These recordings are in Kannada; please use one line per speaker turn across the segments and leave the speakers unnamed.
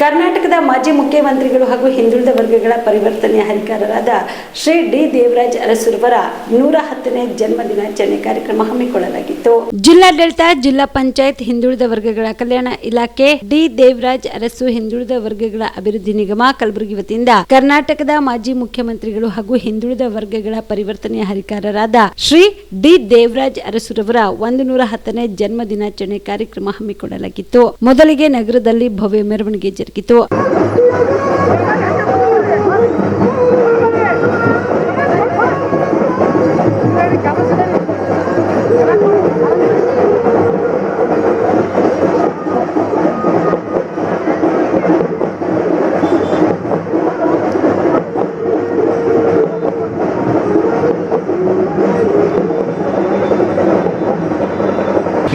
ಕರ್ನಾಟಕದ ಮಾಜಿ ಮುಖ್ಯಮಂತ್ರಿಗಳು ಹಾಗೂ ಹಿಂದುಳಿದ ವರ್ಗಗಳ ಪರಿವರ್ತನೆಯ ಹರಿಕಾರರಾದ ಶ್ರೀ ಡಿ ದೇವರಾಜ್ ಅರಸುರವರ ನೂರ ಹತ್ತನೇ ಜನ್ಮ ದಿನಾಚರಣೆ ಕಾರ್ಯಕ್ರಮ ಹಮ್ಮಿಕೊಳ್ಳಲಾಗಿತ್ತು. ಜಿಲ್ಲಾಡಳಿತ, ಜಿಲ್ಲಾ ಪಂಚಾಯತ್, ಹಿಂದುಳಿದ ವರ್ಗಗಳ ಕಲ್ಯಾಣ ಇಲಾಖೆ, ಡಿ ದೇವರಾಜ್ ಅರಸು, ಹಿಂದುಳಿದ ವರ್ಗಗಳ ಅಭಿವೃದ್ಧಿ ನಿಗಮ, ಕಲಬುರಗಿ ವತಿಯಿಂದ ಕರ್ನಾಟಕದ ಮಾಜಿ ಮುಖ್ಯಮಂತ್ರಿಗಳು ಹಾಗೂ ಹಿಂದುಳಿದ ವರ್ಗಗಳ ಪರಿವರ್ತನೆಯ ಹರಿಕಾರರಾದ ಶ್ರೀ ಡಿ ದೇವರಾಜ್ ಅರಸುರವರ ಒಂದು ನೂರ ಹತ್ತನೇ ಜನ್ಮ ದಿನಾಚರಣೆ ಕಾರ್ಯಕ್ರಮ ಹಮ್ಮಿಕೊಳ್ಳಲಾಗಿತ್ತು. ಮೊದಲಿಗೆ ನಗರದಲ್ಲಿ ಭವ್ಯ ಮೆರವಣಿಗೆ gitu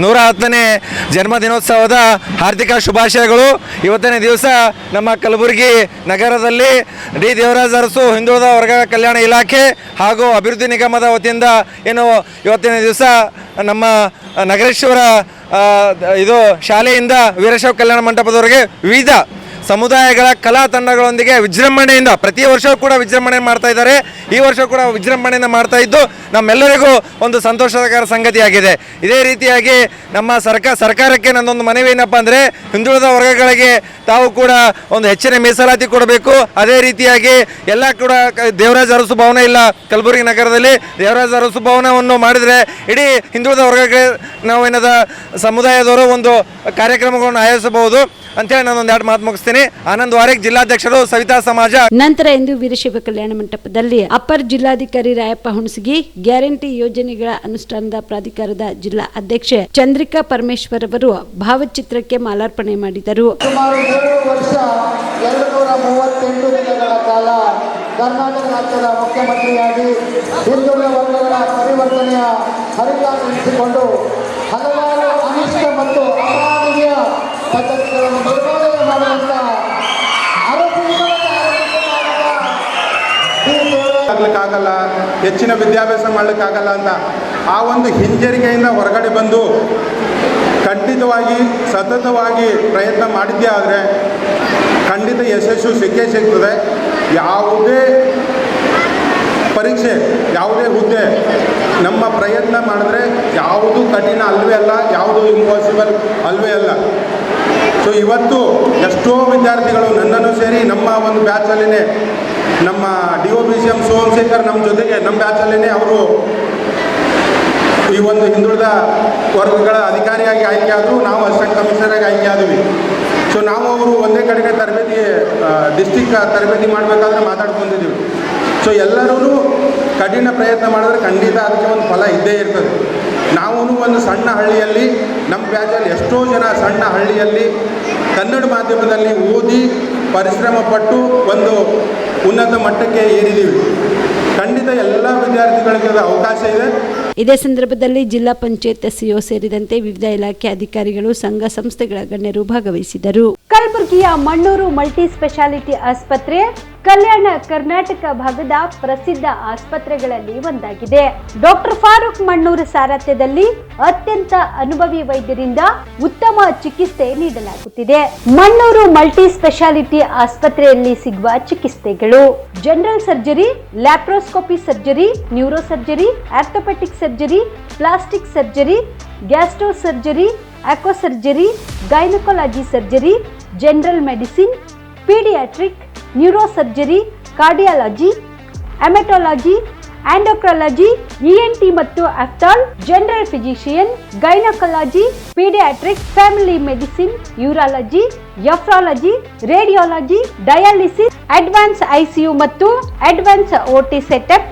ನೂರ ಹತ್ತನೇ ಜನ್ಮದಿನೋತ್ಸವದ ಹಾರ್ದಿಕ ಶುಭಾಶಯಗಳು. ಇವತ್ತನೇ ದಿವಸ ನಮ್ಮ ಕಲಬುರಗಿ ನಗರದಲ್ಲಿ ಡಿ ದೇವರಾಜ ಅರಸು ಹಿಂದುಳಿದ ವರ್ಗ ಕಲ್ಯಾಣ ಇಲಾಖೆ ಹಾಗೂ ಅಭಿವೃದ್ಧಿ ನಿಗಮದ ವತಿಯಿಂದ ಏನು ಇವತ್ತಿನ ದಿವಸ ನಮ್ಮ ನಗರೇಶ್ವರ ಇದು ಶಾಲೆಯಿಂದ ವೀರಶೈವ ಕಲ್ಯಾಣ ಮಂಟಪದವರೆಗೆ ವಿವಿಧ ಸಮುದಾಯಗಳ ಕಲಾ ತಂಡಗಳೊಂದಿಗೆ ವಿಜೃಂಭಣೆಯಿಂದ ಪ್ರತಿ ವರ್ಷವೂ ಕೂಡ ವಿಜೃಂಭಣೆ ಮಾಡ್ತಾ ಇದ್ದಾರೆ. ಈ ವರ್ಷ ಕೂಡ ವಿಜೃಂಭಣೆಯನ್ನು ಮಾಡ್ತಾ ಇದ್ದು ನಮ್ಮೆಲ್ಲರಿಗೂ ಒಂದು ಸಂತೋಷಕರ ಸಂಗತಿಯಾಗಿದೆ. ಇದೇ ರೀತಿಯಾಗಿ ನಮ್ಮ ಸರ್ಕಾರ ಸರ್ಕಾರಕ್ಕೆ ನನ್ನೊಂದು ಮನವಿ ಏನಪ್ಪ ಅಂದರೆ ಹಿಂದುಳಿದ ವರ್ಗಗಳಿಗೆ ತಾವು ಕೂಡ ಒಂದು ಹೆಚ್ಚಿನ ಮೀಸಲಾತಿ ಕೊಡಬೇಕು. ಅದೇ ರೀತಿಯಾಗಿ ಎಲ್ಲ ಕೂಡ ದೇವರಾಜ ಅರಸು ಭವನ ಇಲ್ಲ ಕಲಬುರಗಿ ನಗರದಲ್ಲಿ ದೇವರಾಜ ಅರಸು ಭವನವನ್ನು ಮಾಡಿದರೆ ಇಡೀ ಹಿಂದುಳಿದ ವರ್ಗಕ್ಕೆ ಏನದ ಸಮುದಾಯದವರು ಒಂದು ಕಾರ್ಯಕ್ರಮಗಳನ್ನು ಆಯೋಜಿಸಬಹುದು. ಅಂತೇಳಿ ನಾನು ಒಂದು ಎರಡು ಮಾತು ಮುಗಿಸ್ತೀನಿ. ಆನಂದ್ ವಾರೇಕ್ ಜಿಲ್ಲಾಧ್ಯಕ್ಷರು ಸವಿತಾ ಸಮಾಜ.
ನಂತರ ಇಂದು ವೀರಶೈವ ಕಲ್ಯಾಣ ಮಂಟಪದಲ್ಲಿ ಅಪ್ಪರ್ ಜಿಲ್ಲಾಧಿಕಾರಿ ರಾಯಪ್ಪ ಹುಣಸಗಿ ಗ್ಯಾರಂಟಿ ಯೋಜನೆಗಳ ಅನುಷ್ಠಾನದ ಪ್ರಾಧಿಕಾರದ ಜಿಲ್ಲಾ ಅಧ್ಯಕ್ಷೆ ಚಂದ್ರಿಕಾ ಪರಮೇಶ್ವರ್ ಅವರು ಭಾವಚಿತ್ರಕ್ಕೆ ಮಾಲಾರ್ಪಣೆ ಮಾಡಿದರು.
ಸುಮಾರು ಏಳು ವರ್ಷ ಎರಡು ನೂರ ಮೂವತ್ತೆಂಟು ದಿನಗಳ ಕಾಲ ಕರ್ನಾಟಕ ರಾಜ್ಯದ ಮುಖ್ಯಮಂತ್ರಿಯಾಗಿ ಹಿಂದುಳಿದ ವರ್ಗಗಳ ಪರಿವರ್ತನೆಯ ಹರಿತ ಎನಿಸಿಕೊಂಡು
ಆಗ್ಲಿಕ್ಕಾಗಲ್ಲ ಹೆಚ್ಚಿನ ವಿದ್ಯಾಭ್ಯಾಸ ಮಾಡ್ಲಿಕ್ಕಾಗಲ್ಲ ಅಂತ ಆ ಒಂದು ಹಿಂಜರಿಕೆಯಿಂದ ಹೊರಗಡೆ ಬಂದು ಖಂಡಿತವಾಗಿ, ಸತತವಾಗಿ ಪ್ರಯತ್ನ ಮಾಡಿದ್ದೇ ಆದರೆ ಖಂಡಿತ ಯಶಸ್ಸು ಸಿಕ್ಕೇ ಸಿಗ್ತದೆ. ಯಾವುದೇ ಪರೀಕ್ಷೆ, ಯಾವುದೇ ಹುದ್ದೆ ನಮ್ಮ ಪ್ರಯತ್ನ ಮಾಡಿದ್ರೆ ಯಾವುದು ಕಠಿಣ ಅಲ್ವೇ ಅಲ್ಲ, ಯಾವುದು ಇಂಪಾಸಿಬಲ್ ಅಲ್ವೇ ಅಲ್ಲ. ಸೊ ಇವತ್ತು ಎಷ್ಟೋ ವಿದ್ಯಾರ್ಥಿಗಳು ನನ್ನನ್ನು ಸೇರಿ ನಮ್ಮ ಒಂದು ಬ್ಯಾಚಲ್ಲಿನೇ ನಮ್ಮ D O B C M Somashekar ನಮ್ಮ ಜೊತೆಗೆ, ನಮ್ಮ ಬ್ಯಾಚಲ್ಲೇ ಅವರು ಈ ಒಂದು ಹಿಂದುಳಿದ ವರ್ಗಗಳ ಅಧಿಕಾರಿಯಾಗಿ ಆಯ್ಕೆ ಆದರು, ನಾವು ಅಸಿಸ್ಟೆಂಟ್ ಕಮಿಷನರಾಗಿ ಆಯ್ಕೆ ಆದ್ವಿ. ಸೊ ನಾವು ಅವರು ಒಂದೇ ಕಡೆಗೆ ತರಬೇತಿ ಡಿಸ್ಟಿಕ್ ತರಬೇತಿ ಮಾಡಬೇಕಾದ್ರೆ ಮಾತಾಡ್ಕೊಂಡಿದ್ದೀವಿ ಸೊ ಎಲ್ಲರೂ ಕಠಿಣ ಪ್ರಯತ್ನ ಮಾಡಿದ್ರೆ ಖಂಡಿತ ಅದಕ್ಕೆ ಒಂದು ಫಲ ಇದ್ದೇ ಇರ್ತದೆ. ನಾವು ಒಂದು ಸಣ್ಣ ಹಳ್ಳಿಯಲ್ಲಿ, ನಮ್ಮ ಬ್ಯಾಚಲ್ಲಿ ಎಷ್ಟೋ ಜನ ಸಣ್ಣ ಹಳ್ಳಿಯಲ್ಲಿ ಕನ್ನಡ ಮಾಧ್ಯಮದಲ್ಲಿ ಓದಿ ಪರಿಶ್ರಮ ಪಟ್ಟು ಒಂದು ಉನ್ನತ ಮಟ್ಟಕ್ಕೆ ಏರಿದ್ದೀವಿ. ಖಂಡಿತ ಎಲ್ಲ ವಿದ್ಯಾರ್ಥಿಗಳಿಗೆ ಅವಕಾಶ ಇದೆ.
ಇದೇ ಸಂದರ್ಭದಲ್ಲಿ ಜಿಲ್ಲಾ ಪಂಚಾಯತ್ ಸಿಒ ಸೇರಿದಂತೆ ವಿವಿಧ ಇಲಾಖೆ ಅಧಿಕಾರಿಗಳು, ಸಂಘ ಸಂಸ್ಥೆಗಳ ಗಣ್ಯರು ಭಾಗವಹಿಸಿದರು. ಕಲಬುರಗಿಯ ಮಣ್ಣೂರು ಮಲ್ಟಿ ಸ್ಪೆಷಾಲಿಟಿ ಆಸ್ಪತ್ರೆ, ಕಲ್ಯಾಣ ಕರ್ನಾಟಕ ಭಾಗದ ಪ್ರಸಿದ್ಧ ಆಸ್ಪತ್ರೆಗಳಲ್ಲಿ ಒಂದಾಗಿದೆ. ಡಾಕ್ಟರ್ ಫಾರೂಕ್ ಮಣ್ಣೂರು ಸಾರಥ್ಯದಲ್ಲಿ ಅತ್ಯಂತ ಅನುಭವಿ ವೈದ್ಯರಿಂದ ಉತ್ತಮ ಚಿಕಿತ್ಸೆ ನೀಡಲಾಗುತ್ತಿದೆ. ಮಣ್ಣೂರು ಮಲ್ಟಿ ಸ್ಪೆಷಾಲಿಟಿ ಆಸ್ಪತ್ರೆಯಲ್ಲಿ ಸಿಗುವ ಚಿಕಿತ್ಸೆಗಳು. General surgery, laparoscopy surgery neuro surgery orthopaedic surgery, plastic surgery, gastro surgery onco surgery, gynaecology surgery, general medicine, paediatric, neuro surgery, cardiology haematology endocrinology ENT ಮತ್ತು ophthal general physician, gynaecology, paediatric, family medicine, urology nephrology radiology, dialysis, advance ICU ಮತ್ತು ಅಡ್ವಾನ್ಸ್ ಓಟಿ ಸೆಟಪ್